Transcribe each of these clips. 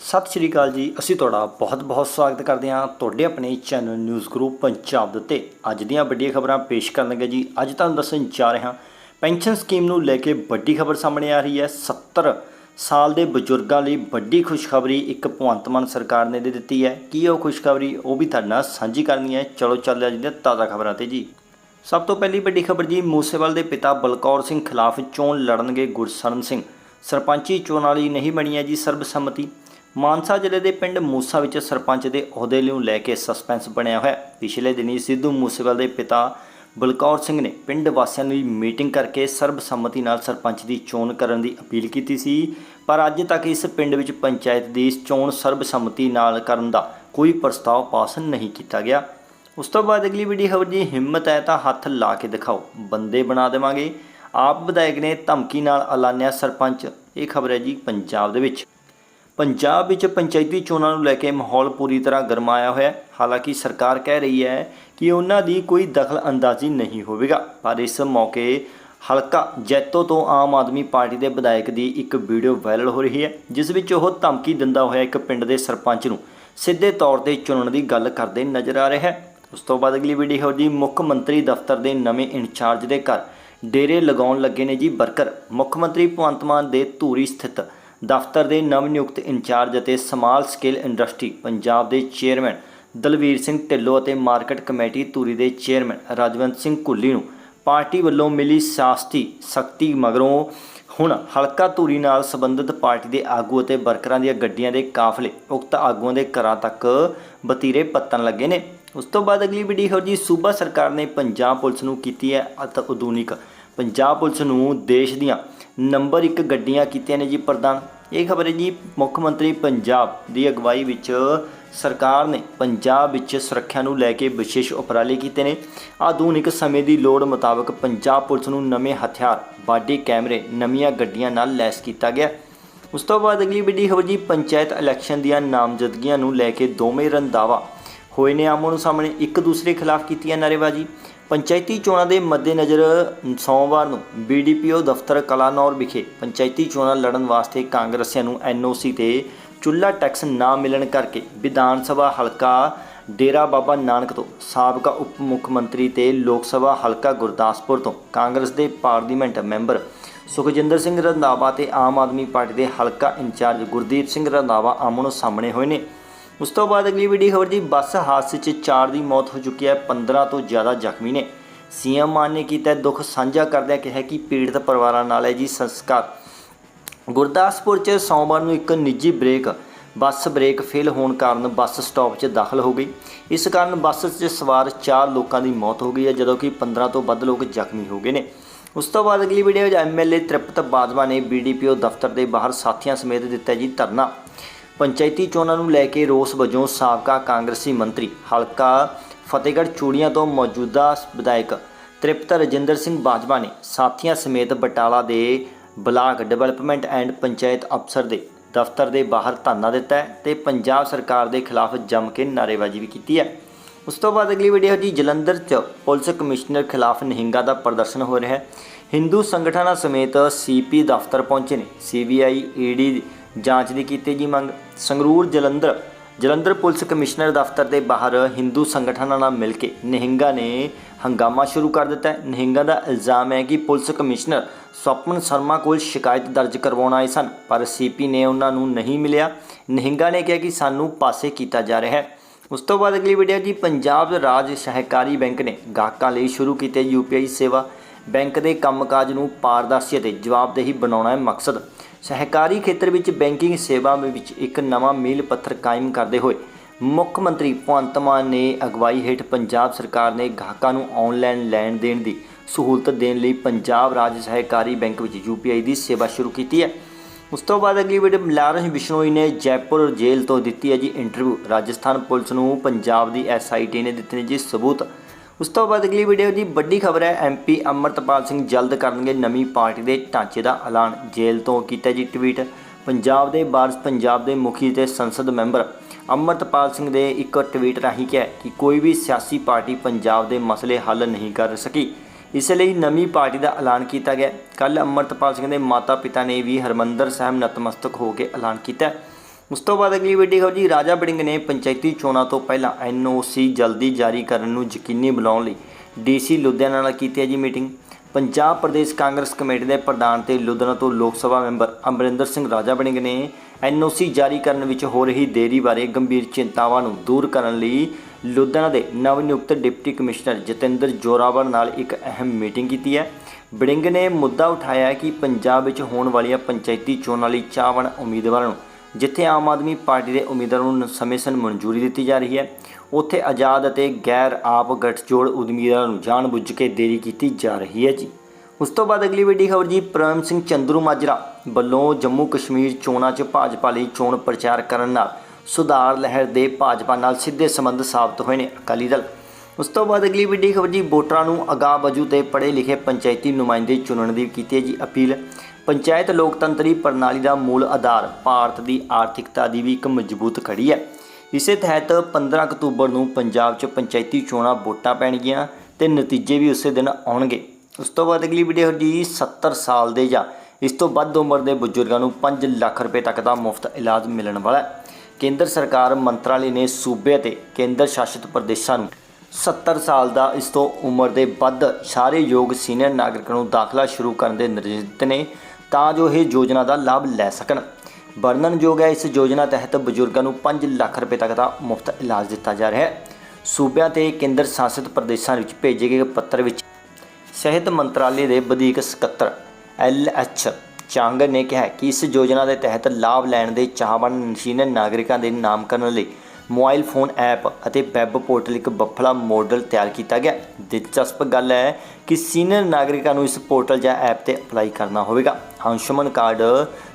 ਸਤਿ ਸ਼੍ਰੀ ਅਕਾਲ ਜੀ। ਅਸੀਂ ਤੁਹਾਡਾ ਬਹੁਤ-ਬਹੁਤ ਸਵਾਗਤ ਕਰਦੇ ਹਾਂ ਤੁਹਾਡੇ ਆਪਣੇ ਚੈਨਲ ਨਿਊਜ਼ ਗਰੁੱਪ ਪੰਜਾਬ ਦੇ ਉੱਤੇ। ਅੱਜ ਦੀਆਂ ਵੱਡੀਆਂ ਖਬਰਾਂ ਪੇਸ਼ ਕਰਨ ਲੱਗੇ ਜੀ। ਅੱਜ ਤੁਹਾਨੂੰ ਦੱਸਣ ਜਾ ਰਹੇ ਹਾਂ ਪੈਨਸ਼ਨ ਸਕੀਮ ਨੂੰ ਲੈ ਕੇ ਵੱਡੀ ਖਬਰ ਸਾਹਮਣੇ ਆ ਰਹੀ ਹੈ। 70 ਸਾਲ ਦੇ ਬਜ਼ੁਰਗਾਂ ਲਈ ਵੱਡੀ ਖੁਸ਼ਖਬਰੀ ਇੱਕ ਭਗਵੰਤ ਮਾਨ ਸਰਕਾਰ ਨੇ ਦੇ ਦਿੱਤੀ ਹੈ। ਕੀ ਉਹ ਖੁਸ਼ਖਬਰੀ ਉਹ ਵੀ ਤੁਹਾਡੇ ਨਾਲ ਸਾਂਝੀ ਕਰਨੀ ਹੈ? ਚਲੋ ਚੱਲਦੇ ਹਾਂ ਜੀ ਦੀਆਂ ਤਾਜ਼ਾ ਖਬਰਾਂ ਤੇ ਜੀ। ਸਭ ਤੋਂ ਪਹਿਲੀ ਵੱਡੀ ਖਬਰ ਜੀ, ਮੂਸੇਵਾਲ ਦੇ ਪਿਤਾ ਬਲਕੌਰ ਸਿੰਘ ਖਿਲਾਫ ਚੋਣ ਲੜਨਗੇ ਗੁਰਸਰਨ ਸਿੰਘ। ਸਰਪੰਚੀ ਚੋਣਾਂ ਲਈ ਨਹੀਂ ਬਣੀ ਹੈ ਜੀ ਸਰਬਸੰਮਤੀ। ਮਾਨਸਾ ਜ਼ਿਲ੍ਹੇ ਦੇ ਪਿੰਡ ਮੂਸਾ ਵਿੱਚ ਸਰਪੰਚ ਦੇ ਅਹੁਦੇ ਨੂੰ ਲੈ ਕੇ ਸਸਪੈਂਸ ਬਣਿਆ ਹੋਇਆ। ਹੈ। ਪਿਛਲੇ ਦਿਨੀ ਸਿੱਧੂ ਮੂਸੇਵਾਲ ਦੇ ਪਿਤਾ ਬਲਕੌਰ ਸਿੰਘ ਨੇ ਪਿੰਡ ਵਾਸੀਆਂ ਦੀ ਮੀਟਿੰਗ ਕਰਕੇ ਸਰਬਸੰਮਤੀ ਨਾਲ ਸਰਪੰਚ ਦੀ ਚੋਣ ਕਰਨ ਦੀ ਅਪੀਲ ਕੀਤੀ ਸੀ। ਪਰ ਅੱਜ ਤੱਕ ਇਸ ਪਿੰਡ ਵਿੱਚ ਪੰਚਾਇਤ ਦੀ ਚੋਣ ਸਰਬਸੰਮਤੀ ਨਾਲ ਕਰਨ ਦਾ ਕੋਈ ਪ੍ਰਸਤਾਵ ਪਾਸ ਨਹੀਂ ਕੀਤਾ ਗਿਆ। ਉਸ ਤੋਂ ਬਾਅਦ ਅਗਲੀ ਵੀਡੀਓ ਖਬਰ ਜੀ, ਹਿੰਮਤ ਹੈ ਤਾਂ ਹੱਥ ਲਾ ਕੇ ਦਿਖਾਓ। ਬੰਦੇ ਬਣਾ ਦੇਵਾਂਗੇ। ਆਪ ਵਿਧਾਇਕ ਨੇ ਧਮਕੀ ਨਾਲ ਐਲਾਨਿਆ ਸਰਪੰਚ। ਇਹ ਖਬਰ ਹੈ ਜੀ ਪੰਜਾਬ ਦੇ ਵਿੱਚ। ਪੰਜਾਬ ਵਿੱਚ ਪੰਚਾਇਤੀ ਚੋਣਾਂ ਨੂੰ ਲੈ ਕੇ ਮਾਹੌਲ ਪੂਰੀ ਤਰ੍ਹਾਂ ਗਰਮਾਇਆ ਹੋਇਆ ਹੈ। ਹਾਲਾਂਕਿ ਸਰਕਾਰ ਕਹਿ ਰਹੀ ਹੈ ਕਿ ਉਹਨਾਂ ਦੀ ਕੋਈ ਦਖਲ ਅੰਦਾਜ਼ੀ ਨਹੀਂ ਹੋਵੇਗਾ, ਪਰ ਇਸ ਮੌਕੇ ਹਲਕਾ ਜੈਤੋ ਤੋਂ ਆਮ ਆਦਮੀ ਪਾਰਟੀ ਦੇ ਵਿਧਾਇਕ ਦੀ ਇੱਕ ਵੀਡੀਓ ਵਾਇਰਲ ਹੋ ਰਹੀ ਹੈ, ਜਿਸ ਵਿੱਚ ਉਹ ਧਮਕੀ ਦਿੰਦਾ ਹੋਇਆ ਇੱਕ ਪਿੰਡ ਦੇ ਸਰਪੰਚ ਨੂੰ ਸਿੱਧੇ ਤੌਰ ਤੇ ਚੁਣਨ ਦੀ ਗੱਲ ਕਰਦੇ ਨਜ਼ਰ ਆ ਰਿਹਾ ਹੈ। ਉਸ ਤੋਂ ਬਾਅਦ ਅਗਲੀ ਵੀਡੀਓ ਹੋ ਜੀ, ਮੁੱਖ ਮੰਤਰੀ ਦਫ਼ਤਰ ਦੇ ਨਵੇਂ ਇੰਚਾਰਜ ਦੇ ਘਰ ਡੇਰੇ ਲਗਾਉਣ ਲੱਗੇ ਨੇ ਜੀ ਵਰਕਰ ਮੁੱਖ ਮੰਤਰੀ ਭਗਵੰਤ ਮਾਨ ਦੇ ਧੂਰੀ ਸਥਿਤ ਦਫ਼ਤਰ ਦੇ ਨਵ-ਨਿਯੁਕਤ ਇੰਚਾਰਜ ਅਤੇ ਸਮਾਲ ਸਕੇਲ ਇੰਡਸਟਰੀ, ਪੰਜਾਬ ਦੇ ਚੇਅਰਮੈਨ ਦਲਵੀਰ ਸਿੰਘ ਢਿੱਲੋਂ ਅਤੇ ਮਾਰਕੀਟ ਕਮੇਟੀ ਧੂਰੀ ਦੇ ਚੇਅਰਮੈਨ ਰਾਜਵੰਤ ਸਿੰਘ ਕੁੱਲੀ ਨੂੰ ਪਾਰਟੀ ਵੱਲੋਂ ਮਿਲੀ ਸਿਆਸਤੀ ਸਖਤੀ ਮਗਰੋਂ ਹੁਣ ਹਲਕਾ ਧੂਰੀ ਨਾਲ ਸੰਬੰਧਿਤ ਪਾਰਟੀ ਦੇ ਆਗੂ ਅਤੇ ਵਰਕਰਾਂ ਦੀਆਂ ਗੱਡੀਆਂ ਦੇ ਕਾਫਲੇ, ਉਕਤ ਆਗੂਆਂ ਦੇ ਘਰਾਂ ਤੱਕ ਬਤੀਰੇ ਪੱਤਣ ਲੱਗੇ ਨੇ। ਉਸ ਤੋਂ ਬਾਅਦ ਅਗਲੀ ਵੀਡੀਓ ਹੋ ਜੀ ਸੂਬਾ ਸਰਕਾਰ ਨੇ ਪੰਜਾਬ ਪੁਲਿਸ ਨੂੰ ਕੀਤੀ ਹੈ ਅਤ ਆਧੁਨਿਕ ਪੰਜਾਬ ਪੁਲਿਸ ਨੂੰ ਦੇਸ਼ ਦੀਆਂ ਨੰਬਰ 1 ਗੱਡੀਆਂ ਕੀਤੀਆਂ ਨੇ ਜੀ ਪ੍ਰਦਾਨ ਇਹ ਖਬਰ ਹੈ ਜੀ, ਮੁੱਖ ਮੰਤਰੀ ਪੰਜਾਬ ਦੀ ਅਗਵਾਈ ਵਿੱਚ ਸਰਕਾਰ ਨੇ ਪੰਜਾਬ ਵਿੱਚ ਸੁਰੱਖਿਆ ਨੂੰ ਲੈ ਕੇ ਵਿਸ਼ੇਸ਼ ਉਪਰਾਲੇ ਕੀਤੇ ਨੇ। ਆਧੁਨਿਕ ਸਮੇਂ ਦੀ ਲੋੜ ਮੁਤਾਬਕ ਪੰਜਾਬ ਪੁਲਿਸ ਨੂੰ ਨਵੇਂ ਹਥਿਆਰ, ਬਾਡੀ ਕੈਮਰੇ, ਨਵੀਆਂ ਗੱਡੀਆਂ ਨਾਲ ਲੈਸ ਕੀਤਾ ਗਿਆ। ਉਸ ਤੋਂ ਬਾਅਦ ਅਗਲੀ ਵੱਡੀ ਖਬਰ ਜੀ, ਪੰਚਾਇਤ ਇਲੈਕਸ਼ਨ ਦੀਆਂ ਨਾਮਜ਼ਦਗੀਆਂ ਨੂੰ ਲੈ ਕੇ ਦੋਵੇਂ ਰੰਦਾਵਾ ਹੋਏ ਨੇ। ਆਮੋ ਨੂੰ ਸਾਹਮਣੇ ਇੱਕ ਦੂਸਰੇ ਖਿਲਾਫ ਕੀਤੀ ਹੈ ਨਾਅਰੇਬਾਜ਼ੀ। ਪੰਚਾਇਤੀ ਚੋਣਾਂ ਦੇ ਮੱਦੇਨਜ਼ਰ ਸੋਮਵਾਰ ਨੂੰ ਬੀਡੀਪੀਓ ਦਫ਼ਤਰ ਕਲਾਨੌਰ ਵਿਖੇ ਪੰਚਾਇਤੀ ਚੋਣਾਂ ਲੜਨ ਵਾਸਤੇ ਕਾਂਗਰਸੀਆਂ ਨੂੰ ਐਨਓਸੀ ਤੇ ਚੁੱਲਾ ਟੈਕਸ ਨਾ ਮਿਲਣ ਕਰਕੇ ਵਿਧਾਨ ਸਭਾ ਹਲਕਾ ਡੇਰਾ ਬਾਬਾ ਨਾਨਕ ਤੋਂ ਸਾਬਕਾ ਉਪ ਮੁੱਖ ਮੰਤਰੀ ਤੇ ਲੋਕ ਸਭਾ ਹਲਕਾ ਗੁਰਦਾਸਪੁਰ ਤੋਂ ਕਾਂਗਰਸ ਦੇ ਪਾਰਲੀਮੈਂਟ ਮੈਂਬਰ ਸੁਖਜਿੰਦਰ ਸਿੰਘ ਰੰਧਾਵਾ ਤੇ ਆਮ ਆਦਮੀ ਪਾਰਟੀ ਦੇ ਹਲਕਾ ਇੰਚਾਰਜ ਗੁਰਦੀਪ ਸਿੰਘ ਰੰਧਾਵਾ ਆਮਣੋ ਸਾਹਮਣੇ ਹੋਏ ਨੇ। ਉਸ ਤੋਂ ਬਾਅਦ ਅਗਲੀ ਵੀਡੀਓ ਖਬਰ ਜੀ, ਬੱਸ ਹਾਦਸੇ 'ਚ 4 ਦੀ ਮੌਤ ਹੋ ਚੁੱਕੀ ਹੈ 15 ਤੋਂ ਜ਼ਿਆਦਾ ਜ਼ਖਮੀ ਨੇ। ਸੀਐਮ ਮਾਨ ਨੇ ਕੀਤਾ ਦੁੱਖ ਸਾਂਝਾ ਕਰਦਿਆਂ ਕਿਹਾ ਕਿ ਪੀੜਤ ਪਰਿਵਾਰਾਂ ਨਾਲ ਹੈ ਜੀ, ਸੰਸਕਾਰ। ਗੁਰਦਾਸਪੁਰ 'ਚ ਸੋਮਵਾਰ ਨੂੰ ਇੱਕ ਨਿੱਜੀ ਬ੍ਰੇਕ, ਬੱਸ ਬ੍ਰੇਕ ਫੇਲ ਹੋਣ ਕਾਰਨ ਬੱਸ ਸਟਾਪ 'ਚ ਦਾਖਲ ਹੋ ਗਈ। ਇਸ ਕਾਰਨ ਬੱਸ 'ਚ ਸਵਾਰ 4 ਲੋਕਾਂ ਦੀ ਮੌਤ ਹੋ ਗਈ ਹੈ, ਜਦੋਂ ਕਿ 15 ਤੋਂ ਵੱਧ ਲੋਕ ਜ਼ਖਮੀ ਹੋ ਗਏ ਨੇ। ਉਸ ਤੋਂ ਬਾਅਦ ਅਗਲੀ ਵੀਡੀਓ ਵਿੱਚ ਐਮਐਲਏ ਤ੍ਰਿਪਤ ਬਾਜਵਾ ਨੇ ਬੀਡੀਪੀਓ ਦਫ਼ਤਰ ਦੇ ਬਾਹਰ ਸਾਥੀਆਂ ਸਮੇਤ ਦਿੱਤਾ ਜੀ ਧਰਨਾ। ਪੰਚਾਇਤੀ ਚੋਣਾਂ ਨੂੰ ਲੈ ਕੇ ਰੋਸ ਵਜੋਂ ਸਾਬਕਾ ਕਾਂਗਰਸੀ ਮੰਤਰੀ, ਹਲਕਾ ਫਤਿਹਗੜ੍ਹ ਚੂੜੀਆਂ ਤੋਂ ਮੌਜੂਦਾ ਵਿਧਾਇਕ ਤ੍ਰਿਪਤ ਰਜਿੰਦਰ ਸਿੰਘ ਬਾਜਵਾ ਨੇ ਸਾਥੀਆਂ ਸਮੇਤ ਬਟਾਲਾ ਦੇ ਬਲਾਕ ਡਿਵੈਲਪਮੈਂਟ ਐਂਡ ਪੰਚਾਇਤ ਅਫਸਰ ਦੇ ਦਫ਼ਤਰ ਦੇ ਬਾਹਰ ਧਰਨਾ ਦਿੱਤਾ ਹੈ ਤੇ ਪੰਜਾਬ ਸਰਕਾਰ ਦੇ ਖਿਲਾਫ ਜੰਮ ਕੇ ਨਾਅਰੇਬਾਜ਼ੀ ਵੀ ਕੀਤੀ ਹੈ। ਉਸ ਤੋਂ ਬਾਅਦ ਅਗਲੀ ਵੀਡੀਓ ਜੀ ਜਲੰਧਰ 'ਚ ਪੁਲਿਸ ਕਮਿਸ਼ਨਰ ਖਿਲਾਫ ਨਿਹੰਗਾ ਦਾ ਪ੍ਰਦਰਸ਼ਨ ਹੋ ਰਿਹਾ ਹੈ। ਹਿੰਦੂ ਸੰਗਠਨਾਂ ਸਮੇਤ ਸੀਪੀ ਦਫ਼ਤਰ ਪਹੁੰਚੇ ਨੇ। ਸੀਬੀਆਈ, ਈਡੀ ਜਾਂਚ ਦੀ ਕੀਤੀ ਜੀ ਮੰਗ। ਸੰਗਰੂਰ ਜਲੰਧਰ ਜਲੰਧਰ ਪੁਲਿਸ ਕਮਿਸ਼ਨਰ ਦਫ਼ਤਰ ਦੇ ਬਾਹਰ ਹਿੰਦੂ ਸੰਗਠਨਾਂ ਨਾਲ ਮਿਲ ਕੇ ਨਿਹੰਗਾ ਨੇ ਹੰਗਾਮਾ ਸ਼ੁਰੂ ਕਰ ਦਿੱਤਾ ਹੈ। ਨਿਹੰਗਾ ਦਾ ਇਲਜ਼ਾਮ ਹੈ ਕਿ ਪੁਲਿਸ ਕਮਿਸ਼ਨਰ ਸਵਪਨ ਸ਼ਰਮਾ ਕੋਲ ਸ਼ਿਕਾਇਤ ਦਰਜ ਕਰਵਾਉਣ ਆਏ ਸਨ, ਪਰ ਸੀਪੀ ਨੇ ਉਹਨਾਂ ਨੂੰ ਨਹੀਂ ਮਿਲਿਆ। ਨਿਹੰਗਾ ਨੇ ਕਿਹਾ ਕਿ ਸਾਨੂੰ ਪਾਸੇ ਕੀਤਾ ਜਾ ਰਿਹਾ ਹੈ। ਉਸ ਤੋਂ ਬਾਅਦ ਅਗਲੀ ਵੀਡੀਓ ਜੀ, ਪੰਜਾਬ ਰਾਜ ਸਹਿਕਾਰੀ ਬੈਂਕ ਨੇ ਗਾਹਕਾਂ ਲਈ ਸ਼ੁਰੂ ਕੀਤੇ ਯੂਪੀਆਈ ਸੇਵਾ। ਬੈਂਕ ਦੇ ਕੰਮਕਾਜ ਨੂੰ ਪਾਰਦਰਸ਼ੀ ਅਤੇ ਜਵਾਬਦੇਹੀ ਬਣਾਉਣਾ ਹੈ ਮਕਸਦ। ਸਹਿਕਾਰੀ ਖੇਤਰ ਵਿੱਚ ਬੈਂਕਿੰਗ ਸੇਵਾ ਵਿੱਚ ਇੱਕ ਨਵਾਂ ਮੀਲ ਪੱਥਰ ਕਾਇਮ ਕਰਦੇ ਹੋਏ ਮੁੱਖ ਮੰਤਰੀ ਭਗਵੰਤ ਮਾਨ ਨੇ ਅਗਵਾਈ ਹੇਠ ਪੰਜਾਬ ਸਰਕਾਰ ਨੇ ਗਾਹਕਾਂ ਨੂੰ ਆਨਲਾਈਨ ਲੈਣ ਦੇਣ ਦੀ ਸਹੂਲਤ ਦੇਣ ਲਈ ਪੰਜਾਬ ਰਾਜ ਸਹਿਕਾਰੀ ਬੈਂਕ ਵਿੱਚ ਯੂਪੀਆਈ ਦੀ ਸੇਵਾ ਸ਼ੁਰੂ ਕੀਤੀ ਹੈ। ਉਸ ਤੋਂ ਬਾਅਦ ਅਗਲੀ ਵੀਡੀਓ ਲਾਰੈਂਸ ਬਿਸ਼ਨੋਈ ਨੇ ਜੈਪੁਰ ਜੇਲ੍ਹ ਤੋਂ ਦਿੱਤੀ ਹੈ ਜੀ ਇੰਟਰਵਿਊ ਰਾਜਸਥਾਨ ਪੁਲਿਸ ਨੂੰ ਪੰਜਾਬ ਦੀ ਐਸਆਈਟੀ ਨੇ ਦਿੱਤੇ ਨੇ ਜੀ ਸਬੂਤ। ਉਸ ਤੋਂ ਬਾਅਦ ਅਗਲੀ ਵੀਡੀਓ ਦੀ ਵੱਡੀ ਖਬਰ ਹੈ ਐਮਪੀ ਅਮਰਤਪਾਲ ਸਿੰਘ ਜਲਦ ਕਰਨਗੇ ਨਵੀਂ ਪਾਰਟੀ ਦੇ ਢਾਂਚੇ ਦਾ ਐਲਾਨ। ਜੇਲ੍ਹ ਤੋਂ ਕੀਤਾ ਜੀ ਟਵੀਟ। ਪੰਜਾਬ ਦੇ ਵਾਰਸ ਪੰਜਾਬ ਦੇ ਮੁਖੀ ਤੇ ਸੰਸਦ ਮੈਂਬਰ ਅਮਰਤਪਾਲ ਸਿੰਘ ਦੇ ਇੱਕ ਟਵੀਟ ਰਾਹੀਂ ਕਿਹਾ ਕਿ ਕੋਈ ਵੀ ਸਿਆਸੀ ਪਾਰਟੀ ਪੰਜਾਬ ਦੇ ਮਸਲੇ ਹੱਲ ਨਹੀਂ ਕਰ ਸਕੀ। ਇਸ ਲਈ ਨਵੀਂ ਪਾਰਟੀ ਦਾ ਐਲਾਨ ਕੀਤਾ ਗਿਆ। ਕੱਲ ਅਮਰਤਪਾਲ ਸਿੰਘ ਦੇ ਮਾਤਾ-ਪਿਤਾ ਨੇ ਵੀ ਹਰਮੰਦਰ ਸਾਹਿਬ ਨਤਮਸਤਕ ਹੋ ਕੇ ਐਲਾਨ ਕੀਤਾ ਉਸ ਤੋਂ ਬਾਅਦ ਅਗਲੀ ਵੱਡੀ ਖਬਰ ਜੀ, ਰਾਜਾ ਬੜਿੰਗ ਨੇ ਪੰਚਾਇਤੀ ਚੋਣਾਂ ਤੋਂ ਪਹਿਲਾਂ ਐਨਓਸੀ ਜਲਦੀ ਜਾਰੀ ਕਰਨ ਨੂੰ ਯਕੀਨੀ ਬਣਾਉਣ ਲਈ ਡੀਸੀ ਲੁਧਿਆਣਾ ਨਾਲ ਕੀਤੀ ਹੈ ਜੀ ਮੀਟਿੰਗ। ਪੰਜਾਬ ਪ੍ਰਦੇਸ਼ ਕਾਂਗਰਸ ਕਮੇਟੀ ਦੇ ਪ੍ਰਧਾਨ ਤੇ ਲੁਧਿਆਣਾ ਤੋਂ ਲੋਕ ਸਭਾ ਮੈਂਬਰ ਅਮਰਿੰਦਰ ਸਿੰਘ ਰਾਜਾ ਬੜਿੰਗ ਨੇ ਐਨਓਸੀ ਜਾਰੀ ਕਰਨ ਵਿੱਚ ਹੋ ਰਹੀ ਦੇਰੀ ਬਾਰੇ ਗੰਭੀਰ ਚਿੰਤਾਵਾਂ ਨੂੰ ਦੂਰ ਕਰਨ ਲਈ ਲੁਧਿਆਣਾ ਦੇ ਨਵ ਨਿਯੁਕਤ ਡਿਪਟੀ ਕਮਿਸ਼ਨਰ ਜਤਿੰਦਰ ਜੋਰਾਵਰ ਨਾਲ ਇੱਕ ਅਹਿਮ ਮੀਟਿੰਗ ਕੀਤੀ ਹੈ। ਬੜਿੰਗ ਨੇ ਮੁੱਦਾ ਉਠਾਇਆ ਕਿ ਪੰਜਾਬ ਵਿੱਚ ਹੋਣ ਵਾਲੀਆਂ ਪੰਚਾਇਤੀ ਚੋਣਾਂ ਲਈ ਚਾਹਵਣ ਉਮੀਦਵਾਰਾਂ ਨੂੰ ਜਿੱਥੇ ਆਮ ਆਦਮੀ ਪਾਰਟੀ ਦੇ ਉਮੀਦਵਾਰਾਂ ਨੂੰ ਸਮੇਂ ਸਿਰ ਮਨਜ਼ੂਰੀ ਦਿੱਤੀ ਜਾ ਰਹੀ ਹੈ। ਉੱਥੇ ਆਜ਼ਾਦ ਅਤੇ ਗੈਰ ਆਪ ਗਠਜੋੜ ਉਦਮੀਦਾਰਾਂ ਨੂੰ ਜਾਣਬੁੱਝ ਕੇ ਦੇਰੀ ਕੀਤੀ ਜਾ ਰਹੀ ਹੈ ਜੀ। ਉਸ ਤੋਂ ਬਾਅਦ ਅਗਲੀ ਵੱਡੀ ਖਬਰ ਜੀ, ਪ੍ਰੇਮ ਸਿੰਘ ਚੰਦਰੂ ਮਾਜਰਾ ਵੱਲੋਂ ਜੰਮੂ ਕਸ਼ਮੀਰ ਚੋਣਾਂ 'ਚ ਭਾਜਪਾ ਲਈ ਚੋਣ ਪ੍ਰਚਾਰ ਕਰਨ ਨਾਲ ਸੁਧਾਰ ਲਹਿਰ ਦੇ ਭਾਜਪਾ ਨਾਲ ਸਿੱਧੇ ਸੰਬੰਧ ਸਾਬਤ ਹੋਏ ਨੇ ਅਕਾਲੀ ਦਲ। ਉਸ ਤੋਂ ਬਾਅਦ ਅਗਲੀ ਵੱਡੀ ਖਬਰ ਜੀ, ਵੋਟਰਾਂ ਨੂੰ ਅਗਾਹ ਵਜੂ ਤੇ ਪੜ੍ਹੇ ਲਿਖੇ ਪੰਚਾਇਤੀ ਨੁਮਾਇੰਦੇ ਚੁਣਨ ਦੀ ਕੀਤੀ ਹੈ ਜੀ ਅਪੀਲ। ਪੰਚਾਇਤ ਲੋਕਤੰਤਰੀ ਪ੍ਰਣਾਲੀ ਦਾ ਮੂਲ ਆਧਾਰ ਭਾਰਤ ਦੀ ਆਰਥਿਕਤਾ ਦੀ ਵੀ ਇੱਕ ਮਜ਼ਬੂਤ ਕੜੀ ਹੈ। ਇਸੇ ਤਹਿਤ 15 ਅਕਤੂਬਰ ਨੂੰ ਪੰਜਾਬ 'ਚ ਪੰਚਾਇਤੀ ਚੋਣਾਂ ਵੋਟਾਂ ਪੈਣਗੀਆਂ ਤੇ ਨਤੀਜੇ ਵੀ ਉਸੇ ਦਿਨ ਆਉਣਗੇ। ਉਸ ਤੋਂ ਬਾਅਦ ਅਗਲੀ ਵੀਡੀਓ ਜੀ 70 ਸਾਲ ਦੇ ਜਾਂ ਇਸ ਤੋਂ ਵੱਧ ਉਮਰ ਦੇ ਬਜ਼ੁਰਗਾਂ ਨੂੰ 5 ਲੱਖ ਰੁਪਏ ਤੱਕ ਦਾ ਮੁਫਤ ਇਲਾਜ ਮਿਲਣ ਵਾਲਾ ਹੈ। ਕੇਂਦਰ ਸਰਕਾਰ, ਮੰਤਰਾਲੇ ਨੇ ਸੂਬੇ ਅਤੇ ਕੇਂਦਰ ਸ਼ਾਸਿਤ ਪ੍ਰਦੇਸ਼ਾਂ ਨੂੰ 70 ਸਾਲ ਦਾ ਇਸ ਤੋਂ ਉਮਰ ਦੇ ਵੱਧ ਸਾਰੇ ਯੋਗ ਸੀਨੀਅਰ ਨਾਗਰਿਕਾਂ ਨੂੰ ਦਾਖਲਾ ਸ਼ੁਰੂ ਕਰਨ ਦੇ ਨਿਰਦੇਸ਼ ਦਿੱਤੇ ਨੇ। ਤਾਂ ਜੋ ਇਹ ਯੋਜਨਾ ਦਾ ਲਾਭ ਲੈ ਸਕਣ। ਵਰਣਨਯੋਗ ਹੈ, ਇਸ ਯੋਜਨਾ ਤਹਿਤ ਬਜ਼ੁਰਗਾਂ ਨੂੰ 5 ਲੱਖ ਰੁਪਏ ਤੱਕ ਦਾ ਮੁਫਤ ਇਲਾਜ ਦਿੱਤਾ ਜਾ ਰਿਹਾ ਹੈ। ਸੂਬਿਆਂ ਤੇ ਕੇਂਦਰ ਸ਼ਾਸਿਤ ਪ੍ਰਦੇਸ਼ਾਂ ਵਿੱਚ ਭੇਜੇ ਗਏ ਪੱਤਰ ਵਿੱਚ ਸਿਹਤ ਮੰਤਰਾਲੇ ਦੇ ਵਧੀਕ ਸਕੱਤਰ ਐਲ ਐਚ ਚਾਂਗਰ ਨੇ ਕਿਹਾ ਕਿ ਇਸ ਯੋਜਨਾ ਦੇ ਤਹਿਤ ਲਾਭ ਲੈਣ ਦੇ ਚਾਹਵਾਨ ਸੀਨੀਅਰ ਨਾਗਰਿਕਾਂ ਦੇ ਨਾਮਕਰਨ ਲਈ ਮੋਬਾਈਲ ਫੋਨ ਐਪ ਅਤੇ ਵੈਬ ਪੋਰਟਲ ਇੱਕ ਬੱਫਲਾ ਮਾਡਲ ਤਿਆਰ ਕੀਤਾ ਗਿਆ। ਦਿਲਚਸਪ ਗੱਲ ਹੈ ਕਿ ਸੀਨੀਅਰ ਨਾਗਰਿਕਾਂ ਨੂੰ ਇਸ ਪੋਰਟਲ ਜਾਂ ਐਪ ਤੇ ਅਪਲਾਈ ਕਰਨਾ ਹੋਵੇਗਾ। ਅੰਸ਼ੁਮਨ ਕਾਰਡ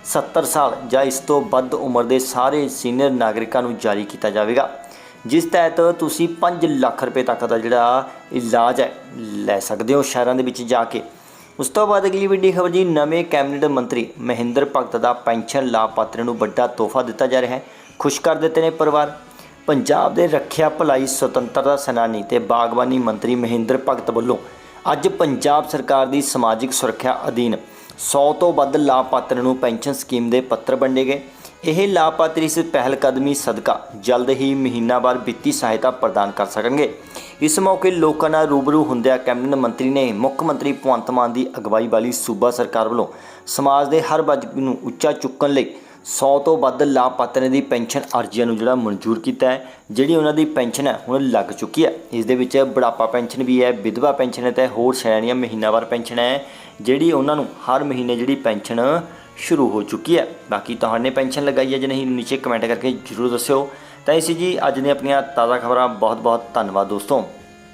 70 ਸਾਲ ਜਾਂ ਇਸ ਤੋਂ ਵੱਧ ਉਮਰ ਦੇ ਸਾਰੇ ਸੀਨੀਅਰ ਨਾਗਰਿਕਾਂ ਨੂੰ ਜਾਰੀ ਕੀਤਾ ਜਾਵੇਗਾ, ਜਿਸ ਤਹਿਤ ਤੁਸੀਂ 5 ਲੱਖ ਰੁਪਏ ਤੱਕ ਦਾ ਜਿਹੜਾ ਇਲਾਜ ਹੈ, ਲੈ ਸਕਦੇ ਹੋ ਸ਼ਹਿਰਾਂ ਦੇ ਵਿੱਚ ਜਾ ਕੇ। ਉਸ ਤੋਂ ਬਾਅਦ ਅਗਲੀ ਵੱਡੀ ਖਬਰ ਜੀ, ਨਵੇਂ ਕੈਬਨਿਟ ਮੰਤਰੀ ਮਹਿੰਦਰ ਭਗਤ ਦਾ ਪੈਨਸ਼ਨ ਲਾਭਪਾਤਰੀ ਨੂੰ ਵੱਡਾ ਤੋਹਫਾ ਦਿੱਤਾ ਜਾ ਰਿਹਾ ਹੈ। ਖੁਸ਼ ਕਰ ਦਿੱਤੇ ਨੇ ਪਰਿਵਾਰ। ਪੰਜਾਬ ਦੇ ਰੱਖਿਆ ਭਲਾਈ ਸੁਤੰਤਰਤਾ ਸੈਨਾਨੀ ਤੇ ਬਾਗਬਾਨੀ ਮੰਤਰੀ ਮਹਿੰਦਰ ਭਗਤ ਵੱਲੋਂ ਅੱਜ ਪੰਜਾਬ ਸਰਕਾਰ ਦੀ ਸਮਾਜਿਕ ਸੁਰੱਖਿਆ ਅਧੀਨ 100 ਤੋਂ ਵੱਧ ਲਾਭਪਾਤਰੀਆਂ ਨੂੰ ਪੈਨਸ਼ਨ ਸਕੀਮ ਦੇ ਪੱਤਰ ਵੰਡੇ ਗਏ। ਇਹ ਲਾਭਪਾਤਰੀ ਇਸ ਪਹਿਲ ਕਦਮੀ ਸਦਕਾ ਜਲਦ ਹੀ ਮਹੀਨਾਵਾਰ ਵਿੱਤੀ ਸਹਾਇਤਾ ਪ੍ਰਦਾਨ ਕਰ ਸਕਣਗੇ। ਇਸ ਮੌਕੇ ਲੋਕਾਂ ਨਾਲ ਰੂਬਰੂ ਹੁੰਦਿਆਂ ਕੈਬਨਿਟ ਮੰਤਰੀ ਨੇ ਮੁੱਖ ਮੰਤਰੀ ਭਗਵੰਤ ਮਾਨ ਦੀ ਅਗਵਾਈ ਵਾਲੀ ਸੂਬਾ ਸਰਕਾਰ ਵੱਲੋਂ ਸਮਾਜ ਦੇ ਹਰ ਵਰਗ ਨੂੰ ਉੱਚਾ ਚੁੱਕਣ ਲਈ 100 ਤੋਂ ਵੱਧ ਲਾਭਪਾਤਰੀਆਂ ਦੀ ਪੈਨਸ਼ਨ ਅਰਜ਼ੀਆਂ ਨੂੰ ਜਿਹੜਾ ਮਨਜ਼ੂਰ ਕੀਤਾ ਹੈ, ਜਿਹੜੀ ਉਹਨਾਂ ਦੀ ਪੈਨਸ਼ਨ ਹੈ, ਹੁਣ ਲੱਗ ਚੁੱਕੀ ਹੈ। ਇਸ ਦੇ ਵਿੱਚ ਬੁਢਾਪਾ ਪੈਨਸ਼ਨ ਵੀ ਹੈ, ਵਿਧਵਾ ਪੈਨਸ਼ਨ ਹੈ ਤੇ ਹੋਰ ਸ਼੍ਰੇਣੀਆਂ ਮਹੀਨਾਵਾਰ ਪੈਨਸ਼ਨ ਹੈ, ਜਿਹੜੀ ਉਹਨਾਂ ਨੂੰ ਹਰ ਮਹੀਨੇ ਜਿਹੜੀ ਪੈਨਸ਼ਨ ਸ਼ੁਰੂ ਹੋ ਚੁੱਕੀ ਹੈ। ਬਾਕੀ ਤੁਹਾਡੇ ਪੈਨਸ਼ਨ ਲਗਾਈ ਹੈ ਜਾਂ ਨਹੀਂ, ਨੀਚੇ ਕਮੈਂਟ ਕਰਕੇ ਜਰੂਰ ਦੱਸਿਓ। ਤਾਂ ਇਹ ਸੀ ਜੀ ਅੱਜ ਦੀਆਂ ਆਪਣੀਆਂ ਤਾਜ਼ਾ ਖਬਰਾਂ ਬਹੁਤ ਬਹੁਤ ਧੰਨਵਾਦ ਦੋਸਤੋ।